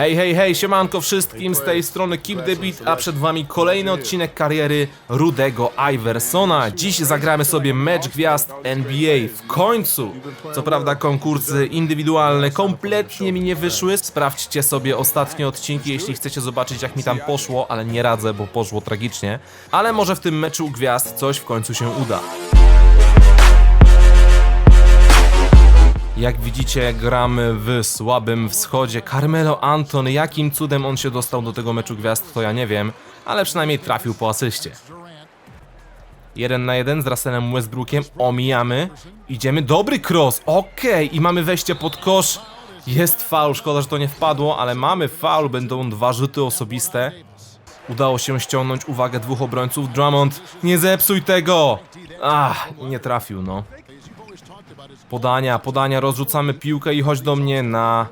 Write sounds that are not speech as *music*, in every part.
Hej, hej, hej, siemanko wszystkim, z tej strony Keep the Beat, a przed wami kolejny odcinek kariery Rudego Iversona. Dziś zagramy sobie mecz gwiazd NBA, w końcu! Co prawda konkursy indywidualne kompletnie mi nie wyszły, sprawdźcie sobie ostatnie odcinki, jeśli chcecie zobaczyć jak mi tam poszło, ale nie radzę, bo poszło tragicznie. Ale może w tym meczu gwiazd coś w końcu się uda. Jak widzicie, gramy w słabym wschodzie. Carmelo Anton, jakim cudem on się dostał do tego meczu gwiazd, to ja nie wiem, ale przynajmniej trafił po asyście. Jeden na jeden z Russellem Westbrookiem, omijamy, idziemy, dobry cross, okej, i mamy wejście pod kosz. Jest faul, szkoda, że to nie wpadło, ale mamy faul, będą dwa rzuty osobiste. Udało się ściągnąć uwagę dwóch obrońców. Drummond, nie zepsuj tego! Ach, nie trafił, no. Podania, podania, rozrzucamy piłkę i chodź do mnie na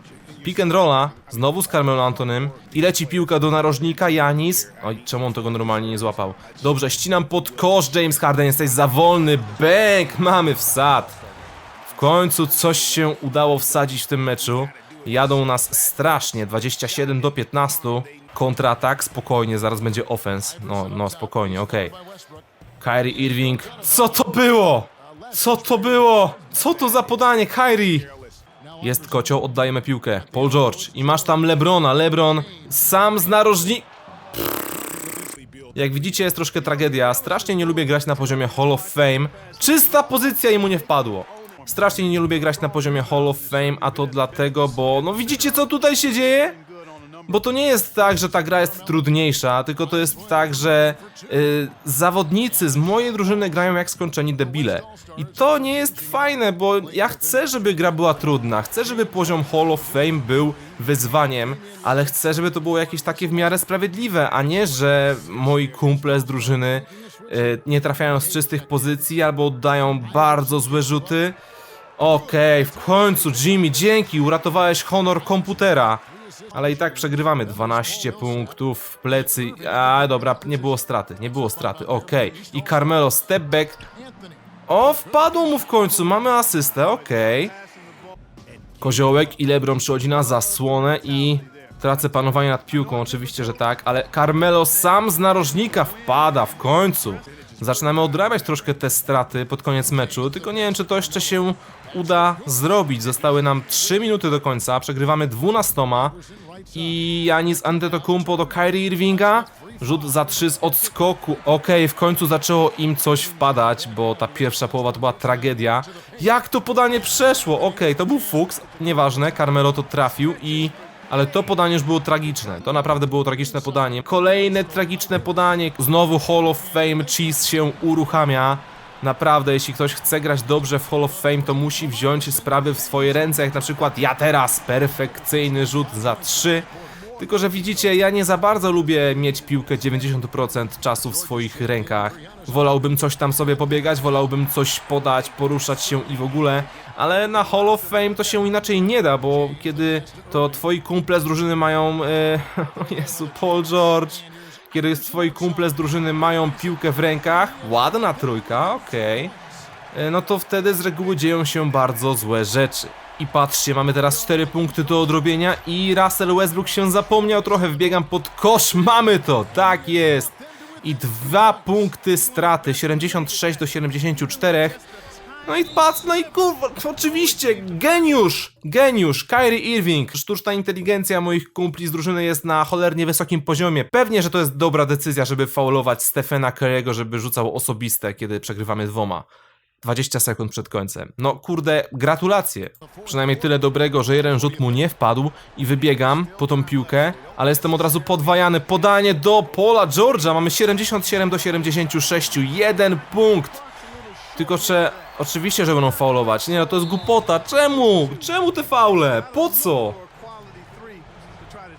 pick and rolla, znowu z Carmelo Antonym i leci piłka do narożnika, Janis. Oj, czemu on tego normalnie nie złapał? Dobrze, ścinam pod kosz, James Harden, jesteś za wolny, bęk, mamy wsad. W końcu coś się udało wsadzić w tym meczu. Jadą nas strasznie, 27 do 15. Kontratak, spokojnie, zaraz będzie offense. No, no, spokojnie, okej. Kyrie Irving, co to było? Co to było? Co to za podanie, Kyrie? Jest kocioł, oddajemy piłkę. Paul George. I masz tam Lebrona. Lebron sam z narożni... Jak widzicie jest troszkę tragedia. Strasznie nie lubię grać na poziomie Hall of Fame. Czysta pozycja i mu nie wpadło. Strasznie nie lubię grać na poziomie Hall of Fame, a to dlatego, bo... No widzicie co tutaj się dzieje? Bo to nie jest tak, że ta gra jest trudniejsza, tylko to jest tak, że y, zawodnicy z mojej drużyny grają jak skończeni debile. I to nie jest fajne, bo ja chcę, żeby gra była trudna, chcę, żeby poziom Hall of Fame był wyzwaniem, ale chcę, żeby to było jakieś takie w miarę sprawiedliwe, a nie, że moi kumple z drużyny y, nie trafiają z czystych pozycji albo oddają bardzo złe rzuty. Okej, w końcu Jimmy, dzięki, uratowałeś honor komputera. Ale i tak przegrywamy 12 punktów w plecy. A dobra, nie było straty, nie było straty. Okej. I Carmelo step back. O, wpadło mu w końcu, mamy asystę, okej. Koziołek i Lebron przychodzi na zasłonę i tracę panowanie nad piłką, oczywiście, że tak, ale Carmelo sam z narożnika wpada w końcu. Zaczynamy odrabiać troszkę te straty pod koniec meczu, tylko nie wiem, czy to jeszcze się uda zrobić. Zostały nam 3 minuty do końca, przegrywamy 12 i Janis Antetokounmpo do Kyrie Irvinga. Rzut za 3 z odskoku. Okej, w końcu zaczęło im coś wpadać, bo ta pierwsza połowa to była tragedia. Jak to podanie przeszło? Okej, to był fuks, nieważne, Carmelo to trafił i... Ale to podanie już było tragiczne. To naprawdę było tragiczne podanie. Kolejne tragiczne podanie. Znowu Hall of Fame Cheese się uruchamia. Naprawdę, jeśli ktoś chce grać dobrze w Hall of Fame, to musi wziąć sprawy w swoje ręce, jak na przykład ja teraz. Perfekcyjny rzut za 3. Tylko, że widzicie, ja nie za bardzo lubię mieć piłkę 90% czasu w swoich rękach. Wolałbym coś tam sobie pobiegać, wolałbym coś podać, poruszać się i w ogóle, ale na Hall of Fame to się inaczej nie da, bo kiedy to twoi kumple z drużyny mają... *laughs* O Jezu, Paul George... Kiedy twoi kumple z drużyny mają piłkę w rękach, ładna trójka, okej, e, no to wtedy z reguły dzieją się bardzo złe rzeczy. I patrzcie, mamy teraz 4 punkty do odrobienia i Russell Westbrook się zapomniał trochę, wbiegam pod kosz, mamy to, tak jest. I dwa punkty straty, 76 do 74. No i patrz, no i kurwa, oczywiście, geniusz, geniusz, Kyrie Irving. Sztuczna inteligencja moich kumpli z drużyny jest na cholernie wysokim poziomie. Pewnie, że to jest dobra decyzja, żeby faulować Stephena Curry'ego, żeby rzucał osobiste, kiedy przegrywamy dwoma. 20 sekund przed końcem. No kurde, gratulacje. Przynajmniej tyle dobrego, że jeden rzut mu nie wpadł i wybiegam po tą piłkę, ale jestem od razu podwajany. Podanie do Paula George'a. Mamy 77 do 76. Jeden punkt. Tylko, że oczywiście, że będą faulować. Nie no, to jest głupota. Czemu? Czemu te faule? Po co?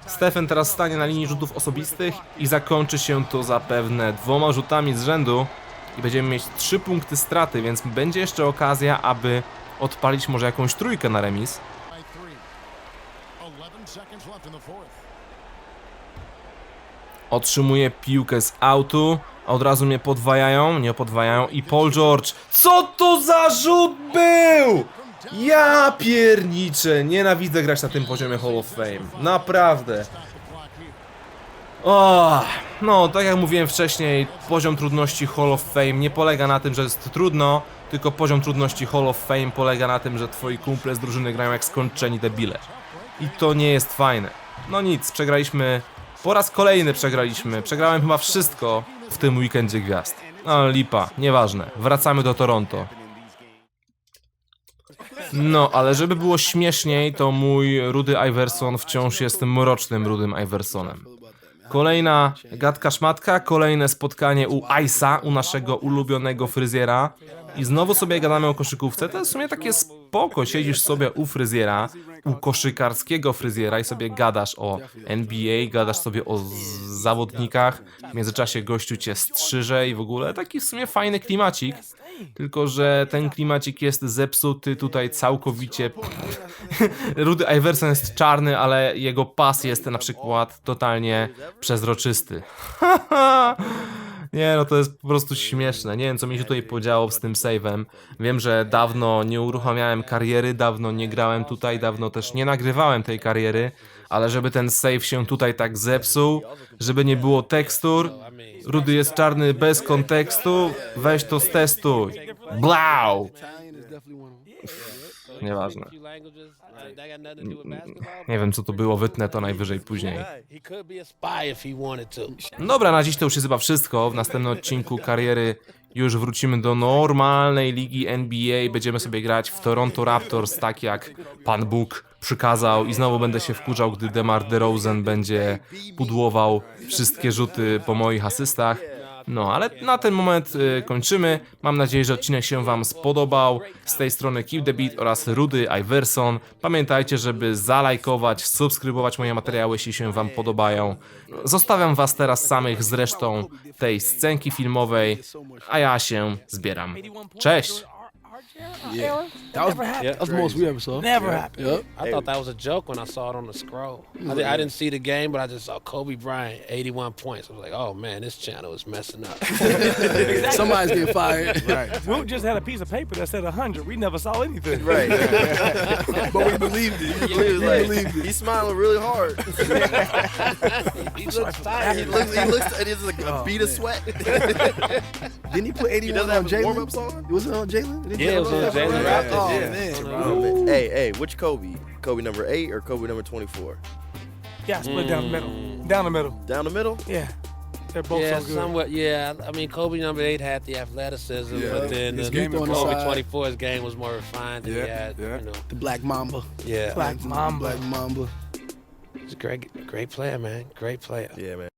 Stephen teraz stanie na linii rzutów osobistych i zakończy się to zapewne dwoma rzutami z rzędu i będziemy mieć trzy punkty straty, więc będzie jeszcze okazja, aby odpalić może jakąś trójkę na remis. Otrzymuję piłkę z autu, od razu mnie podwajają, nie podwajają i Paul George. Co to za rzut był? Ja pierniczę, nienawidzę grać na tym poziomie Hall of Fame. Naprawdę. O, no, tak jak mówiłem wcześniej, poziom trudności Hall of Fame nie polega na tym, że jest trudno, tylko poziom trudności Hall of Fame polega na tym, że twoi kumple z drużyny grają jak skończeni debile. I to nie jest fajne. No nic, przegraliśmy. Po raz kolejny przegraliśmy. Przegrałem chyba wszystko w tym weekendzie gwiazd. No lipa, nieważne. Wracamy do Toronto. No, ale żeby było śmieszniej, to mój Rudy Iverson wciąż jest mrocznym Rudym Iversonem. Kolejna gadka szmatka, kolejne spotkanie u Ice'a, u naszego ulubionego fryzjera. I znowu sobie gadamy o koszykówce. To jest w sumie takie spoko. Siedzisz sobie u fryzjera, u koszykarskiego fryzjera i sobie gadasz o NBA, gadasz sobie o zawodnikach. W międzyczasie gościu cię strzyże i w ogóle taki w sumie fajny klimacik. Tylko, że ten klimacik jest zepsuty tutaj całkowicie. *laughs* Rudy Iverson jest czarny, ale jego pas jest na przykład totalnie przezroczysty. *laughs* Nie, no to jest po prostu śmieszne. Nie wiem, co mi się tutaj podziało z tym save'em. Wiem, że dawno nie uruchamiałem kariery, dawno nie grałem tutaj, dawno też nie nagrywałem tej kariery, ale żeby ten save się tutaj tak zepsuł, żeby nie było tekstur, Rudy jest czarny bez kontekstu, weź to stestuj. Blau! Nieważne. Nie wiem, co to było, wytnę to najwyżej później. Dobra, na dziś to już jest chyba wszystko. W następnym odcinku kariery już wrócimy do normalnej ligi NBA. Będziemy sobie grać w Toronto Raptors, tak jak Pan Bóg przykazał. I znowu będę się wkurzał, gdy DeMar DeRozan będzie pudłował wszystkie rzuty po moich asystach. No, ale na ten moment y, kończymy. Mam nadzieję, że odcinek się Wam spodobał. Z tej strony Keep the Beat oraz Rudy Iverson. Pamiętajcie, żeby zalajkować, subskrybować moje materiały, jeśli się Wam podobają. Zostawiam Was teraz samych z resztą tej scenki filmowej, a ja się zbieram. Cześć! That was, that was the most we ever saw. Never happened. Yep. I thought that was a joke when I saw it on the scroll. I, di- I didn't see the game, but I just saw Kobe Bryant, 81 points. I was like, oh man, this channel is messing up. *laughs* *laughs* Somebody's getting fired. *laughs* Right. Wilt just had a piece of paper that said 100. We never saw anything. Right. but we believed it. he was like, he's smiling really hard. he looks tired. he tired. looks, he looks, and it's like a oh, bead of sweat. Didn't he put 81 He on have his warm-up Jalen? song? Was it on Jalen? Did he Yeah, it put was on Jalen Raptors? Raptors, Oh, yeah. man. Hey, hey, which Kobe? Kobe number eight or Kobe number 24? Yeah, split down the middle. Mm. Down the middle. Down the middle? Yeah. They're both Yeah, so good. somewhat. Yeah, I mean, Kobe number eight had the athleticism, Yeah. but then His the, game on the Kobe side. 24's game was more refined. Yeah, had, yeah. you know, The Black Mamba. yeah, Black Mamba. Black Mamba. he's a great, great player, man. Great player. Yeah, man.